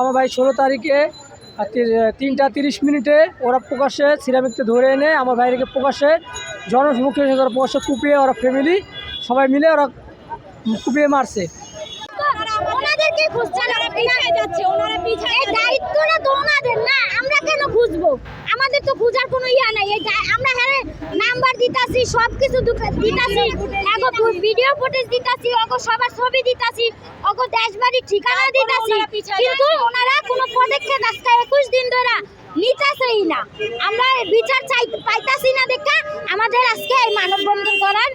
আমার ভাই ষোলো তারিখে তিনটা তিরিশ মিনিটে ওরা প্রকাশ্যে সিরামিককে ধরে এনে আমার ভাইকে প্রকাশ্যে ওরা প্রকাশ্যে কুপিয়ে ওরা ফ্যামিলি সবাই মিলে ওরা কুপিয়ে মারছে। ওনাদেরকে খুঁজছে ওনারা পিছায় যাচ্ছে ওনারা পিছায় এই দায়িত্বটা তো ওনাদের না আমরা কেন খুঁজবো? আমাদের তো খুঁজার কোনো ইয়া নাই। এই আমরা দিতাছি সব কিছু দিতাছি। এগো ভিডিও ফুটেজ দিতাছি ওগো সবার ছবি দিতাছি ওগো দেশবাড়ির ঠিকানা দিতাছি। কিন্তু ওনারা কোনো পদক্ষেপ আজকে একুশ দিন ধরে নিতাছেই না। আমরা বিচার চাই পাইতাছি না দেখা আমাদের আজকে এই মানববন্ধন করার।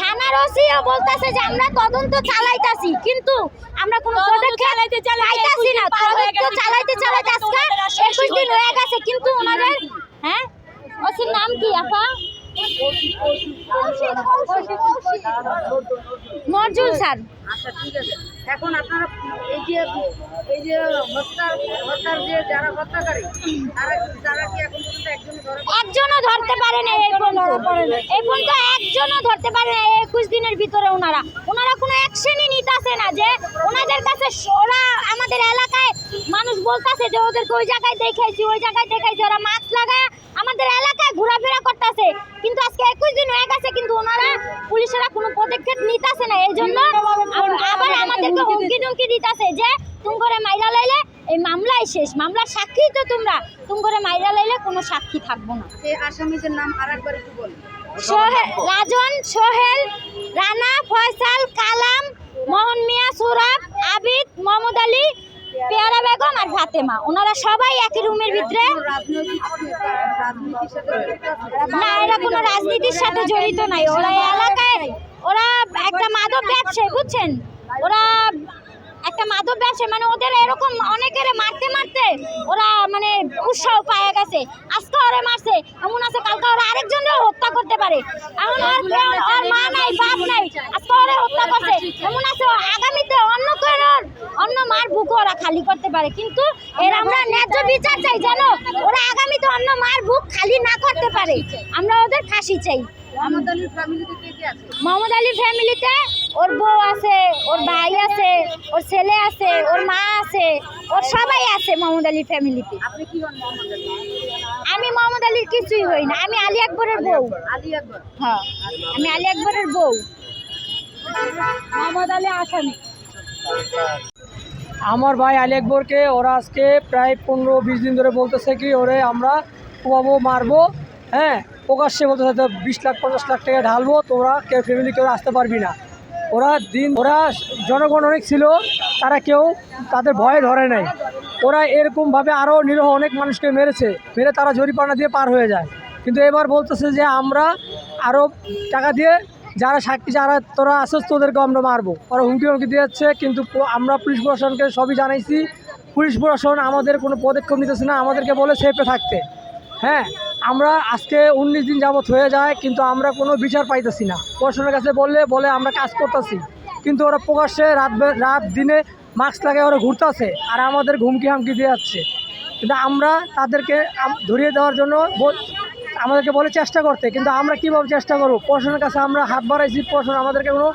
থানার ওসিও বলতাছে যে আমরা তদন্ত চালাইতাছি কিন্তু আমরা কোনো পদক্ষেপ পাইতাছি না। তদন্ত চালাইতে চালাইতে আজকে একুশ দিন হয়ে গেছে কিন্তু ওনাদের হ্যাঁ? ওসির নাম কি আপা মরজুল স্যার। আচ্ছা ঠিক আছে। এখন আপনারা এই যে এই যে হত্যা হত্যার যে যারা হত্যাকারী তারা তারা কি এখন পর্যন্ত একজন একজনও ধরতে পারে না এই পর্যন্ত। এই পর্যন্ত একজনও ধরতে পারে না একুশ দিনের ভিতরে ওনারা। ওনারা কোনো অ্যাকশনই নিতেছে না যে ওনাদের কাছে ওরা আমাদের এলাকায় মানুষ বলতাছে যে ওদেরকে ওই জায়গায় দেখাইছি ওই জায়গায় দেখাইছি। ওরা মাস্ক লাগায় আমাদের এলাকায় ঘোরাফেরা করতেছে। কিন্তু আজকে একুশ দিন হয়ে গেছে কিন্তু ওনারা পুলিশেরা কোনো পদক্ষেপ নিতেছে না। এই জন্য আব- আবার আমাদেরকে হুমকি টুমকি দিতেছে যে তুমি করে মাইরা লাইলে এই মামলাই শেষ। মামলার সাক্ষী তো তোমরা। তুমি করে মাইরা লাইলে কোনো সাক্ষী থাকব না। সেই আসামিদের নাম আর একবার একটু সোহেল রাজন সোহেল রানা ফয়সাল কালাম মোহন মিয়া সুরাব আবিদ মোহাম্মদ আলী পেয়ারা বেগম আর ফাতেমা ওনারা সবাই একই রুমের ভিতরে? না, এরা কোনো রাজনীতির সাথে জড়িত নাই। ওরা এলাকায়, ওরা একটা মাদক ব্যবসায়ী, বুঝছেন? ওরা একটা মাদক ব্যবসায়ী মানে ওদের এরকম অনেকের মারতে মারতে ওরা মানে উৎসাহ পায় গেছে। আজকে ওরা মারছে, এমন আছে, কালকে ওরা আরেকজনও হত্যা করতে পারে। এমন কেউ- মা নাই, বাপ নাই, আজকে ওরা হত্যা করছে। এমন আছে, ও আগামীতে অন্য কারোর অন্য মার বুক ওরা খালি করতে পারে। কিন্তু এর আমরা ন্যায্য বিচার চাই জানো? ওরা আগামীতে অন্য মার বুক খালি না করতে পারে। আমরা ওদের ফাঁসি চাই। মোহাম্মদ আলীর ফ্যামিলিতে ওর বউ আছে ওর ভাই আছে ওর ছেলে আছে ওর মা আছে ওর সবাই আছে মোহাম্মদ আলীর ফ্যামিলিতে আমি মোহাম্মদ আলীর কিছুই হই না। আমি আলী আকবরের বউ। হ্যাঁ আমি আলী আকবরের বউ। মোহাম্মদ আলী আসামি। আমার ভাই আলী আকবরকে ওরা আজকে প্রায় পনেরো বিশ দিন ধরে বলতেছে কি, ওরে, আমরা কোপাবো মারবো হ্যাঁ? প্রকাশ্যে বলতেছে তো বিশ লাখ, পঞ্চাশ লাখ টাকা ঢালবো তোরা কেউ ফ্যামিলি কেউ আসতে পারবি না। ওরা দিন, ওরা জনগণ অনেক ছিল, তারা কেউ তাদের ভয়ে ধরে নাই। ওরা এরকমভাবে আরও নিরহ অনেক মানুষকে মেরেছে, মেরে তারা জরিপানা দিয়ে পার হয়ে যায়। কিন্তু এবার বলতেছে যে আমরা আরও টাকা দিয়ে যারা সাক্ষী, যারা তোরা আসছ তোদেরকে আমরা মারবো। ওরা হুমকি হুমকি দিয়ে যাচ্ছে কিন্তু আমরা পুলিশ প্রশাসনকে সবই জানাইছি। পুলিশ প্রশাসন আমাদের কোনো পদক্ষেপ নিতেছে না, আমাদেরকে বলে সেফে থাকতে। হ্যাঁ আমরা আজকে উনিশ দিন যাবত হয়ে যায়, কিন্তু আমরা কোনো বিচার পাইতেছি না। প্রশাসনের কাছে বললে, বলে আমরা কাজ করতেছি। কিন্তু ওরা প্রকাশ্যে রাত রাত দিনে মাস্ক লাগিয়ে ওরা ঘুরতেছে, আর আমাদের হুমকি হামকি দিয়ে যাচ্ছে। কিন্তু আমরা তাদেরকে ধরিয়ে দেওয়ার জন্য আমাদেরকে বলে চেষ্টা করতে, কিন্তু আমরা কীভাবে চেষ্টা করব? প্রশাসনের কাছে আমরা হাত বাড়াইছি, প্রশাসন আমাদেরকে কোনো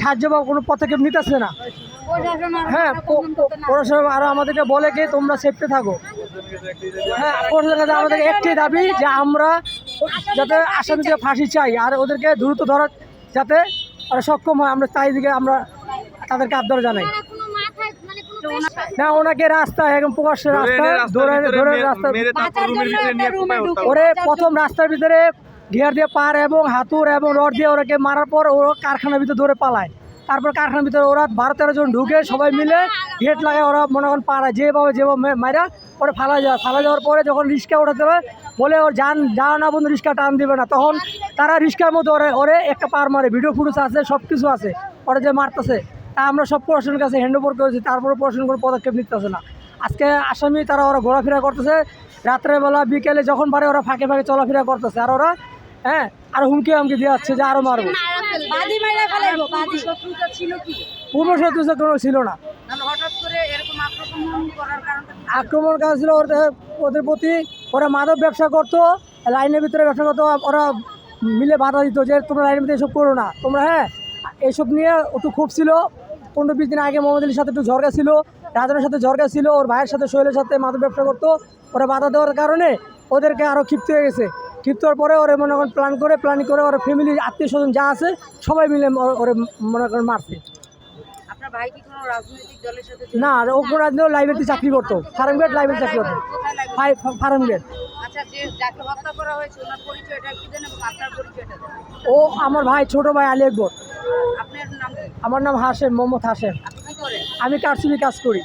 সাহায্য বা কোনো পদক্ষেপ নিতেছে না। হ্যাঁ প্রশাসন আরও আমাদেরকে বলে কি, তোমরা সেফটি থাকো। হ্যাঁ প্রশাসনের কাছে আমাদের একটি দাবি যে আমরা যাতে আসামিকে ফাঁসি চাই, আর ওদেরকে দ্রুত ধরার যাতে আর সক্ষম হয়, আমরা তাই দিকে আমরা তাদেরকে আবদার জানাই। না ওনাকে রাস্তায় একদম প্রকাশ্যে রাস্তায় ধরে ধরে রাস্তা ওরে প্রথম রাস্তার ভিতরে ঘিয়ার দিয়ে পার এবং হাতুর এবং রড দিয়ে ওরাকে মারার পর ওরা কারখানার ভিতরে ধরে পালায়। তারপর কারখানার ভিতরে ওরা বারো তেরো জন ঢুকে সবাই মিলে গেট লাগায় ওরা মনে করেন পাড়ায়। যেভাবে যেভাবে মে- মাইরা ওরা ফালা যায়। ফালা যাওয়ার পরে যখন রিক্সা উঠাতে হবে বলে ওর যান যা না বন্ধু রিক্সা টান দিবে না। তখন তারা রিক্সার মতো ওরে ওরে একটা পার মারে। ভিডিও ফুটেজ আছে সব কিছু আছে। ওরা যে মারতেছে। তা আমরা সব প্রশাসনের কাছে হ্যান্ড ওভার করেছি তারপরে প্রশাসন কোনো পদক্ষেপ নিতেছে না। আজকে আসামি তারা ওরা ঘোরাফেরা করতেছে রাত্রেবেলা বিকেলে যখন পারে ওরা ফাঁকে ফাঁকে চলাফেরা করতেছে আর ওরা হ্যাঁ আর হুমকি হামকি দিয়ে যাচ্ছে যে আরও মারবো। ছিল পূর্ব শত্রুতা কোনো ছিল না। আক্রমণ কাজ ছিল ওদের ওদের প্রতি ওরা মাদক ব্যবসা করতো লাইনের ভিতরে ব্যবসা করতো ওরা মিলে বাধা দিত যে তোমরা লাইনের ভিতরে এসব করো না। তোমরা হ্যাঁ এইসব নিয়ে একটু খুব ছিল। পনেরো বিশ দিন আগে মোহাম্মদ আলীর সাথে একটু ঝরকা ছিল রাজনের সাথে ঝরকা ছিল ওর ভাইয়ের সাথে সোহেলের সাথে মাদক ব্যবসা করতো ওরা বাধা দেওয়ার কারণে ওদেরকে আরও ক্ষিপ্ত হয়ে গেছে। ক্ষিপ্ত হওয়ার পরে ওরা মনে করেন প্ল্যান করে প্ল্যান করে ওর ফ্যামিলির আত্মীয় স্বজন যা আছে সবাই মিলে ওরে মনে করেন মারছে? না আর ও কোনো রাজনীতি লাইব্রেরিতে চাকরি করতো। ফার্ম গেট লাইব্রেরি চাকরি করতো। কোথায় লাগবে ফার্ম গেট আচ্ছা ও আমার ভাই ছোট ভাই আলী আকবর। কি? আমার নাম হাসেম মোহাম্মদ হাসেম। আমি কারচুপি কাজ করি।